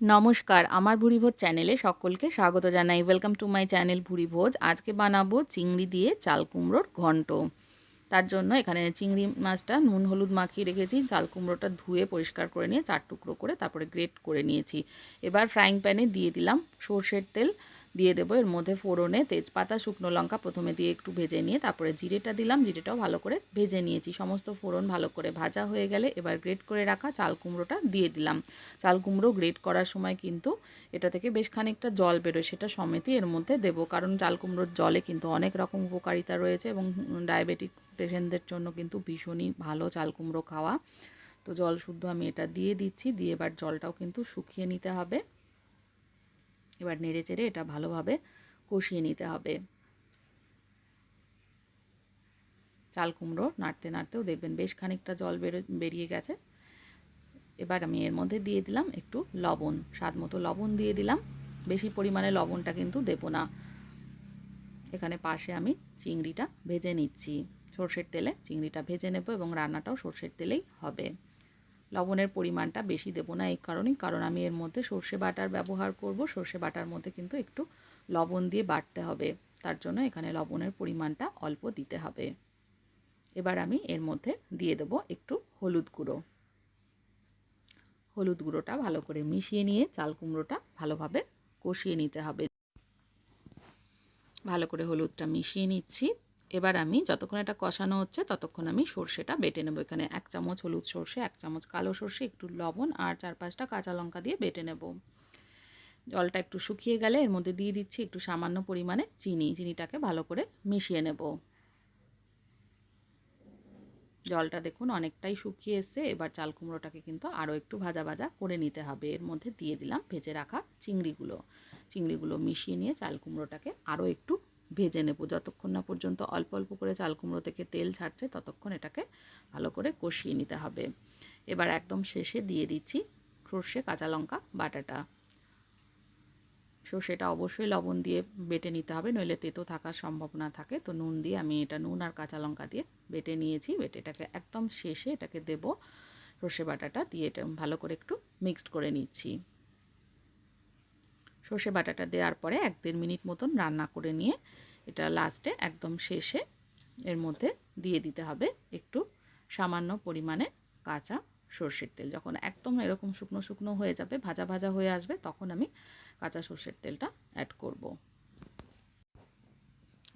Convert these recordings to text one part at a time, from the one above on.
নমস্কার, আমার ভুরিভোজ চ্যানেলে সকলকে স্বাগত জানাই। Welcome to my channel Bhuribhoj. আজকে বানাবো চিংড়ি দিয়ে চাল কুমড়োর ঘন্ট। তার জন্য এখানে চিংড়ি মাছটা নুন হলুদ মাখিয়ে রেখেছি। চাল কুমড়োটা ধুয়ে পরিষ্কার করে নিয়ে চার টুকরো করে তারপরে গ্রেট করে নিয়েছি। এবার ফ্রাইং প্যানে দিয়ে দিলাম সর্ষের তেল। দিয়ে দেবো। এর মধ্যে ফোড়নে তেজপাতা, শুকনো লঙ্কা প্রথমে দিয়ে একটু ভেজে নিয়ে তারপরে জিরেটা দিলাম। জিরেটাও ভালো করে ভেজে নিয়েছি। সমস্ত ফোড়ন ভালো করে ভাজা হয়ে গেলে এবার গ্রেট করে রাখা চাল কুমড়োটা দিয়ে দিলাম। চাল কুমড়ো গ্রেট করার সময় কিন্তু এটা থেকে বেশ খানিকটা জল বেরোয়, সেটা সমেতই এর মধ্যে দেবো। কারণ চাল কুমড়োর জলে কিন্তু অনেক রকম উপকারিতা রয়েছে এবং ডায়াবেটিক পেশেন্টদের জন্য কিন্তু ভীষণই ভালো চাল কুমড়ো খাওয়া। তো জল শুদ্ধ আমি এটা দিয়ে দিচ্ছি। দিয়ে এবার জলটাও কিন্তু শুকিয়ে নিতে হবে। এবার নেড়ে চেড়ে এটা ভালোভাবে কষিয়ে নিতে হবে। চাল কুমড়ো নাড়তে নাড়তেও দেখবেন বেশ খানিকটা জল বেরো, বেরিয়ে গেছে। এবার আমি এর মধ্যে দিয়ে দিলাম একটু লবণ, স্বাদ মতো লবণ দিয়ে দিলাম। বেশি পরিমাণে লবণটা কিন্তু দেব না। এখানে পাশে আমি চিংড়িটা ভেজে নিচ্ছি। সর্ষের তেলে চিংড়িটা ভেজে নেব এবং রান্নাটাও সর্ষের তেলেই হবে। লবণের পরিমাণটা বেশি দেবো না এই কারণেই, কারণ আমি এর মধ্যে সর্ষে বাটার ব্যবহার করব। সর্ষে বাটার মধ্যে কিন্তু একটু লবণ দিয়ে বাটতে হবে, তার জন্য এখানে লবণের পরিমাণটা অল্প দিতে হবে। এবার আমি এর মধ্যে দিয়ে দেব একটু হলুদ গুঁড়ো। হলুদ গুঁড়োটা ভালো করে মিশিয়ে নিয়ে চাল কুমড়োটা ভালোভাবে কষিয়ে নিতে হবে। ভালো করে হলুদটা মিশিয়ে নিচ্ছি। এবার আমি যতক্ষণ এটা কষানো হচ্ছে, ততক্ষণ আমি সর্ষেটা বেটে নেব। এখানে এক চামচ হলুদ সর্ষে, এক চামচ কালো সর্ষে, একটু লবণ আর চার পাঁচটা কাঁচা লঙ্কা দিয়ে বেটে নেব। জলটা একটু শুকিয়ে গেলে এর মধ্যে দিয়ে দিচ্ছি একটু সামান্য পরিমাণে চিনি। চিনিটাকে ভালো করে মিশিয়ে নেব। জলটা দেখুন অনেকটাই শুকিয়ে এসছে। এবার চাল কুমড়োটাকে কিন্তু আরও একটু ভাজা ভাজা করে নিতে হবে। এর মধ্যে দিয়ে দিলাম ভেজে রাখা চিংড়িগুলো। চিংড়িগুলো মিশিয়ে নিয়ে চাল কুমড়োটাকে আরও একটু ভেজে নেব। যতক্ষণ না পর্যন্ত অল্প অল্প করে চাল কুমড়ো থেকে তেল ছাড়ছে, ততক্ষণ এটাকে ভালো করে কষিয়ে নিতে হবে। এবার একদম শেষে দিয়ে দিচ্ছি সর্ষে কাঁচা লঙ্কা বাটাটা। সর্ষেটা অবশ্যই লবণ দিয়ে বেটে নিতে হবে, নইলে তেতো থাকার সম্ভাবনা থাকে। তো নুন দিয়ে আমি এটা নুন আর কাঁচা লঙ্কা দিয়ে বেটে নিয়েছি, বেটে এটাকে একদম শেষে এটাকে দেব। সর্ষে বাটাটা দিয়ে এটা ভালো করে একটু মিক্সড করে নিচ্ছি। সর্ষে বাটাটা দেওয়ার পরে এক দেড় মিনিট মতন রান্না করে নিয়ে এটা লাস্টে একদম শেষে এর মধ্যে দিয়ে দিতে হবে একটু সামান্য পরিমাণে কাঁচা সর্ষের তেল। যখন একদম এরকম শুকনো শুকনো হয়ে যাবে, ভাজা ভাজা হয়ে আসবে, তখন আমি কাঁচা সর্ষের তেলটা অ্যাড করব।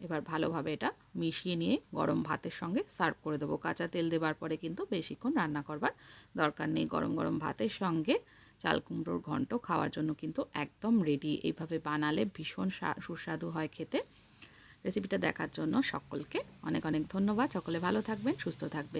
এবার ভালোভাবে এটা মিশিয়ে নিয়ে গরম ভাতের সঙ্গে সার্ভ করে দেবো। কাঁচা তেল দেওয়ার পরে কিন্তু বেশিক্ষণ রান্না করবার দরকার নেই। গরম গরম ভাতের সঙ্গে চাল কুমড়োর ঘন্ট খাওয়ার জন্য কিন্তু একদম রেডি এইভাবে বানালে ভীষণ সুস্বাদু হয় খেতে। রেসিপিটা দেখার জন্য সকলকে অনেক অনেক ধন্যবাদ। সকলে ভালো থাকবেন, সুস্থ থাকবেন।